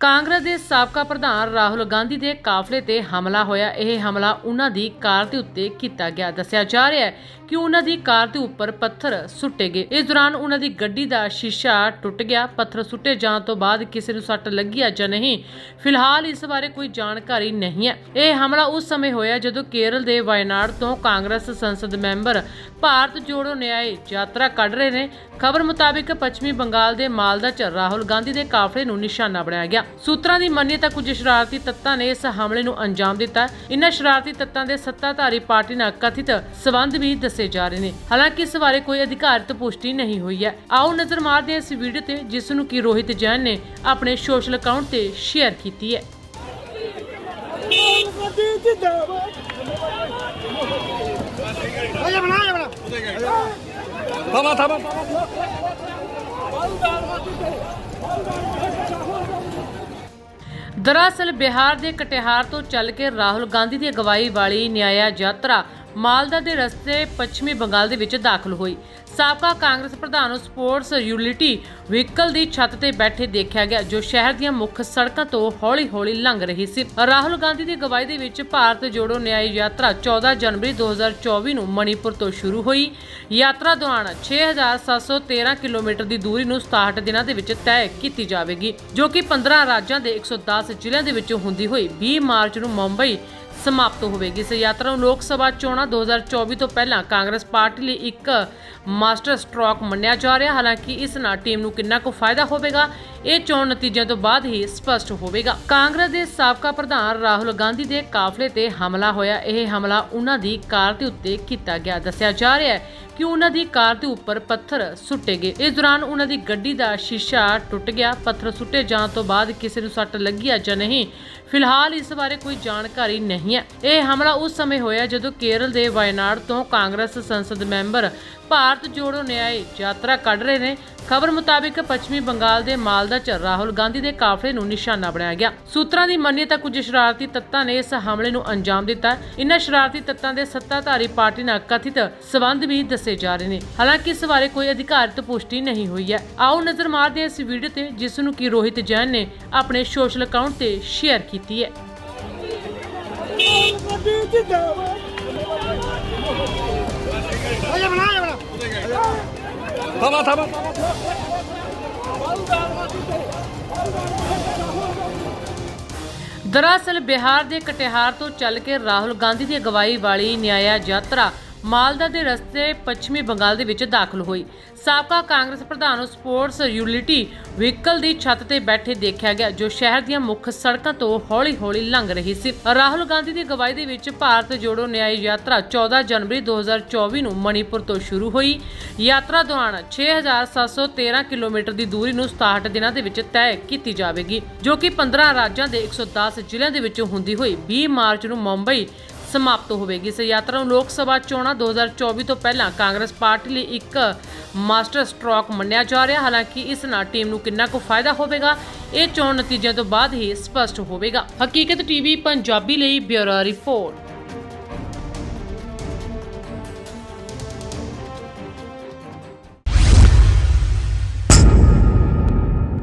ਕਾਂਗਰਸ ਦੇ ਸਾਬਕਾ ਪ੍ਰਧਾਨ ਰਾਹੁਲ ਗਾਂਧੀ ਦੇ ਕਾਫਲੇ ਤੇ ਹਮਲਾ ਹੋਇਆ। ਇਹ ਹਮਲਾ ਉਹਨਾਂ ਦੀ ਕਾਰ ਦੇ ਉੱਤੇ ਕੀਤਾ ਗਿਆ। ਦੱਸਿਆ ਜਾ ਰਿਹਾ ਹੈ ਕਿ ਉਹਨਾਂ ਦੀ ਕਾਰ ਦੇ ਉੱਪਰ ਪੱਥਰ ਸੁੱਟੇ ਗਏ। ਇਸ ਦੌਰਾਨ ਉਹਨਾਂ ਦੀ ਗੱਡੀ ਦਾ ਸ਼ੀਸ਼ਾ ਟੁੱਟ ਗਿਆ। ਪੱਥਰ ਸੁੱਟੇ ਜਾਣ ਤੋਂ ਬਾਅਦ ਕਿਸੇ ਨੂੰ ਸੱਟ ਲੱਗੀ ਹੈ ਜਾਂ ਨਹੀਂ, ਫਿਲਹਾਲ ਇਸ ਬਾਰੇ ਕੋਈ ਜਾਣਕਾਰੀ ਨਹੀਂ ਹੈ। ਇਹ ਹਮਲਾ ਉਸ ਸਮੇਂ ਹੋਇਆ ਜਦੋਂ ਕੇਰਲ ਦੇ ਵਾਇਨਾਡ ਤੋਂ ਕਾਂਗਰਸ ਸੰਸਦ ਮੈਂਬਰ ਭਾਰਤ ਜੋੜੋ ਨਿਆਏ ਯਾਤਰਾ ਕੱਢ ਰਹੇ ਨੇ। ਖਬਰ ਮੁਤਾਬਿਕ ਪੱਛਮੀ ਬੰਗਾਲ ਦੇ ਮਾਲਦਾ ਚ ਰਾਹੁਲ ਗਾਂਧੀ ਦੇ ਕਾਫਲੇ ਨੂੰ ਨਿਸ਼ਾਨਾ ਬਣਾਇਆ ਗਿਆ। ਸੂਤਰਾਂ ਦੀ ਮੰਨੀਏ ਤਾਂ ਕੁਝ ਸ਼ਰਾਰਤੀ ਤੱਤਾਂ ਨੇ ਇਸ ਹਮਲੇ ਨੂੰ ਅੰਜਾਮ ਦਿੱਤਾ। ਇਨ੍ਹਾਂ ਸ਼ਰਾਰਤੀ ਤੱਤਾਂ ਦੇ ਸੱਤਾਧਾਰੀ ਪਾਰਟੀ ਨਾਲ ਕਥਿਤ ਸਬੰਧ ਵੀ ਦੱਸੇ ਜਾ ਰਹੇ ਨੇ। ਹਾਲਾਂਕਿ ਇਸ ਬਾਰੇ ਕੋਈ ਅਧਿਕਾਰਤ ਪੁਸ਼ਟੀ ਨਹੀਂ ਹੋਈ ਹੈ। ਆਓ ਨਜ਼ਰ ਮਾਰਦੇ ਹਾਂ ਇਸ ਵੀਡੀਓ ਤੇ, ਜਿਸ ਨੂੰ ਕਿ ਰੋਹਿਤ ਜੈਨ ਨੇ ਆਪਣੇ ਸੋਸ਼ਲ ਅਕਾਊਂਟ ਤੇ ਸ਼ੇਅਰ ਕੀਤੀ ਹੈ। ਆਜਾ ਬਣਾ ਆਜਾ ਬਣਾ। ਥਾਵਾ ਥਾਵਾ। ਦਰਅਸਲ ਬਿਹਾਰ ਦੇ ਕਟਿਹਾਰ ਤੋਂ ਚੱਲ ਕੇ ਰਾਹੁਲ ਗਾਂਧੀ ਦੀ ਅਗਵਾਈ ਵਾਲੀ ਨਿਆਇਆ ਯਾਤਰਾ ਮਾਲਦਾ ਦੇ ਰਸਤੇ ਪੱਛਮੀ ਬੰਗਾਲ ਦੇ ਵਿੱਚ ਦਾਖਲ ਹੋਈ। ਸਾਬਕਾ ਕਾਂਗਰਸ ਪ੍ਰਧਾਨ ਨੂੰ ਸਪੋਰਟਸ ਯੂਟਿਲਿਟੀ ਵਹੀਕਲ ਦੀ ਛੱਤ ਤੇ ਬੈਠੇ ਦੇਖਿਆ ਗਿਆ, ਜੋ ਸ਼ਹਿਰ ਦੀਆਂ ਮੁੱਖ ਸੜਕਾਂ ਤੋਂ ਹੌਲੀ-ਹੌਲੀ ਲੰਘ ਰਹੀ ਸੀ। ਰਾਹੁਲ ਗਾਂਧੀ ਦੀ ਅਗਵਾਈ ਦੇ ਵਿੱਚ ਭਾਰਤ ਜੋੜੋ ਨਿਆਇ ਯਾਤਰਾ 14 ਜਨਵਰੀ 2024 ਨੂੰ ਮਣੀਪੁਰ ਤੋਂ ਸ਼ੁਰੂ ਹੋਈ। ਯਾਤਰਾ ਦੌਰਾਨ 6713 ਕਿਲੋਮੀਟਰ ਦੀ ਦੂਰੀ ਨੂੰ 67 ਦਿਨਾਂ ਦੇ ਵਿੱਚ ਤੈਅ ਕੀਤੀ ਜਾਵੇਗੀ, ਜੋ ਕਿ 15 ਰਾਜਾਂ ਦੇ 110 ਜ਼ਿਲ੍ਹਿਆਂ ਦੇ ਵਿੱਚੋਂ ਹੁੰਦੀ ਹੋਈ 20 ਮਾਰਚ ਨੂੰ ਮੁੰਬਈ ਸਮਾਪਤ ਹੋਵੇਗੀ। ਇਸ ਯਾਤਰਾ ਨੂੰ ਲੋਕ ਸਭਾ ਚੋਣਾਂ 2024 ਤੋਂ ਪਹਿਲਾਂ ਕਾਂਗਰਸ ਪਾਰਟੀ ਲਈ ਇੱਕ ਮਾਸਟਰ ਸਟ੍ਰੋਕ ਮੰਨਿਆ ਜਾ ਰਿਹਾ। ਹਾਲਾਂਕਿ ਇਸ ਨਾਲ ਟੀਮ ਨੂੰ ਕਿੰਨਾ ਕੁ ਫਾਇਦਾ ਹੋਵੇਗਾ, ਇਹ ਚੋਣ ਨਤੀਜਿਆਂ ਤੋਂ ਬਾਅਦ ਹੀ ਸਪਸ਼ਟ ਹੋਵੇਗਾ। ਕਾਂਗਰਸ ਦੇ ਸਾਬਕਾ ਪ੍ਰਧਾਨ ਰਾਹੁਲ ਗਾਂਧੀ ਦੇ ਕਾਫਲੇ ਤੇ ਹਮਲਾ ਹੋਇਆ। ਇਹ ਹਮਲਾ ਉਹਨਾਂ ਦੀ ਕਾਰ ਦੇ ਉੱਤੇ ਕੀਤਾ ਗਿਆ। ਦੱਸਿਆ ਜਾ ਰਿਹਾ ਹੈ ਕਿ ਉਹਨਾਂ ਦੀ ਕਾਰ ਦੇ ਉੱਪਰ ਪੱਥਰ ਸੁੱਟੇ ਗਏ? ਇਸ ਦੌਰਾਨ ਉਹਨਾਂ ਦੀ ਗੱਡੀ ਦਾ ਸ਼ੀਸ਼ਾ ਟੁੱਟ ਗਿਆ। ਪੱਥਰ ਸੁੱਟੇ ਜਾਣ ਤੋਂ ਬਾਅਦ ਕਿਸੇ ਨੂੰ ਸੱਟ ਲੱਗੀ ਹੈ ਜਾਂ ਨਹੀਂ, ਫਿਲਹਾਲ ਇਸ ਬਾਰੇ ਕੋਈ ਜਾਣਕਾਰੀ ਨਹੀਂ ਹੈ। ਇਹ ਹਮਲਾ ਉਸ ਸਮੇਂ ਹੋਇਆ ਜਦੋਂ ਕੇਰਲ ਦੇ ਵਾਇਨਾਡ ਤੋਂ ਕਾਂਗਰਸ ਸੰਸਦ ਮੈਂਬਰ ਭਾਰਤ ਜੋੜੋ ਨਿਆਏ ਯਾਤਰਾ ਕੱਢ ਰਹੇ ਨੇ। ਖਬਰ ਮੁਤਾਬਿਕ ਪੱਛਮੀ ਬੰਗਾਲ ਦੇ ਮਾਲਦਾ ਚ ਰਾਹੁਲ ਗਾਂਧੀ ਦੇ ਕਾਫਲੇ ਨੂੰ ਨਿਸ਼ਾਨਾ ਬਣਾਇਆ ਗਿਆ। ਸੂਤਰਾਂ ਦੀ ਮੰਨੀਏ ਤਾਂ ਕੁਝ ਸ਼ਰਾਰਤੀ ਤੱਤਾਂ ਨੇ ਇਸ ਹਮਲੇ ਨੂੰ ਅੰਜਾਮ ਦਿੱਤਾ। ਇਨ੍ਹਾਂ ਸ਼ਰਾਰਤੀ ਤੱਤਾਂ ਦੇ ਸੱਤਾਧਾਰੀ ਪਾਰਟੀ ਨਾਲ ਕਥਿਤ ਸਬੰਧ ਵੀ ਦੱਸੇ ਜਾ ਰਹੇ ਨੇ। ਹਾਲਾਂਕਿ ਇਸ ਬਾਰੇ ਕੋਈ ਅਧਿਕਾਰਤ ਪੁਸ਼ਟੀ ਨਹੀਂ ਹੋਈ ਹੈ। ਆਓ ਨਜ਼ਰ ਮਾਰਦੇ ਇਸ ਵੀਡੀਓ ਤੇ, ਜਿਸ ਨੂੰ ਕਿ ਰੋਹਿਤ ਜੈਨ ਨੇ ਆਪਣੇ ਸੋਸ਼ਲ ਅਕਾਊਂਟ ਤੇ ਸ਼ੇਅਰ ਕੀਤੀ ਹੈ। ਆਜਾ ਬਣਾ ਆਜਾ ਬਣਾ ਥਾਵਾ ਥਾਵਾ ਦਰਅਸਲ ਬਿਹਾਰ ਦੇ ਕਟਿਹਾਰ ਤੋਂ ਚੱਲ ਕੇ ਰਾਹੁਲ ਗਾਂਧੀ ਦੀ ਅਗਵਾਈ ਵਾਲੀ ਨਿਆਇਆ ਯਾਤਰਾ ਮਾਲਦਾ ਦੇ ਰਸਤੇ ਪੱਛਮੀ ਬੰਗਾਲ ਦੇ ਵਿੱਚ ਦਾਖਲ ਹੋਈ। ਸਾਬਕਾ ਕਾਂਗਰਸ ਪ੍ਰਧਾਨ ਨੂੰ ਸਪੋਰਟਸ ਯੂਟਿਲਿਟੀ ਵਹੀਕਲ ਦੀ ਛੱਤ ਤੇ ਬੈਠੇ ਦੇਖਿਆ ਗਿਆ, ਜੋ ਸ਼ਹਿਰ ਦੀਆਂ ਮੁੱਖ ਸੜਕਾਂ ਤੋਂ ਹੌਲੀ-ਹੌਲੀ ਲੰਘ ਰਹੀ ਸੀ। ਰਾਹੁਲ ਗਾਂਧੀ ਦੀ ਅਗਵਾਈ ਦੇ ਵਿੱਚ ਭਾਰਤ ਜੋੜੋ ਨਿਆਇ ਯਾਤਰਾ 14 ਜਨਵਰੀ 2024 ਨੂੰ ਮਣੀਪੁਰ ਤੋਂ ਸ਼ੁਰੂ ਹੋਈ। ਯਾਤਰਾ ਦੌਰਾਨ 6713 ਕਿਲੋਮੀਟਰ ਦੀ ਦੂਰੀ ਨੂੰ 67 ਦਿਨਾਂ ਦੇ ਵਿੱਚ ਤੈਅ ਕੀਤੀ ਜਾਵੇਗੀ, ਜੋ ਕਿ 15 ਰਾਜਾਂ ਦੇ 110 ਜ਼ਿਲ੍ਹਿਆਂ ਦੇ ਵਿੱਚੋਂ ਹੁੰਦੀ ਹੋਈ 20 ਮਾਰਚ ਨੂੰ ਮੁੰਬਈ ਸਮਾਪਤ ਹੋਵੇਗੀ। ਇਸ ਯਾਤਰਾ ਨੂੰ ਲੋਕ ਸਭਾ ਚੋਣਾਂ 2024 ਤੋਂ ਪਹਿਲਾਂ ਕਾਂਗਰਸ ਪਾਰਟੀ ਲਈ ਇੱਕ ਮਾਸਟਰ ਸਟ੍ਰੋਕ ਮੰਨਿਆ ਜਾ ਰਿਹਾ। ਹਾਲਾਂਕਿ ਇਸ ਨਾਲ ਟੀਮ ਨੂੰ ਕਿੰਨਾ ਕੁ ਫਾਇਦਾ ਹੋਵੇਗਾ, ਇਹ ਚੋਣ ਨਤੀਜਿਆਂ ਤੋਂ ਬਾਅਦ ਹੀ ਸਪਸ਼ਟ ਹੋਵੇਗਾ। ਹਕੀਕਤ ਟੀਵੀ, ਪੰਜਾਬੀ ਲਈ ਬਿਊਰੋ ਰਿਪੋਰਟ।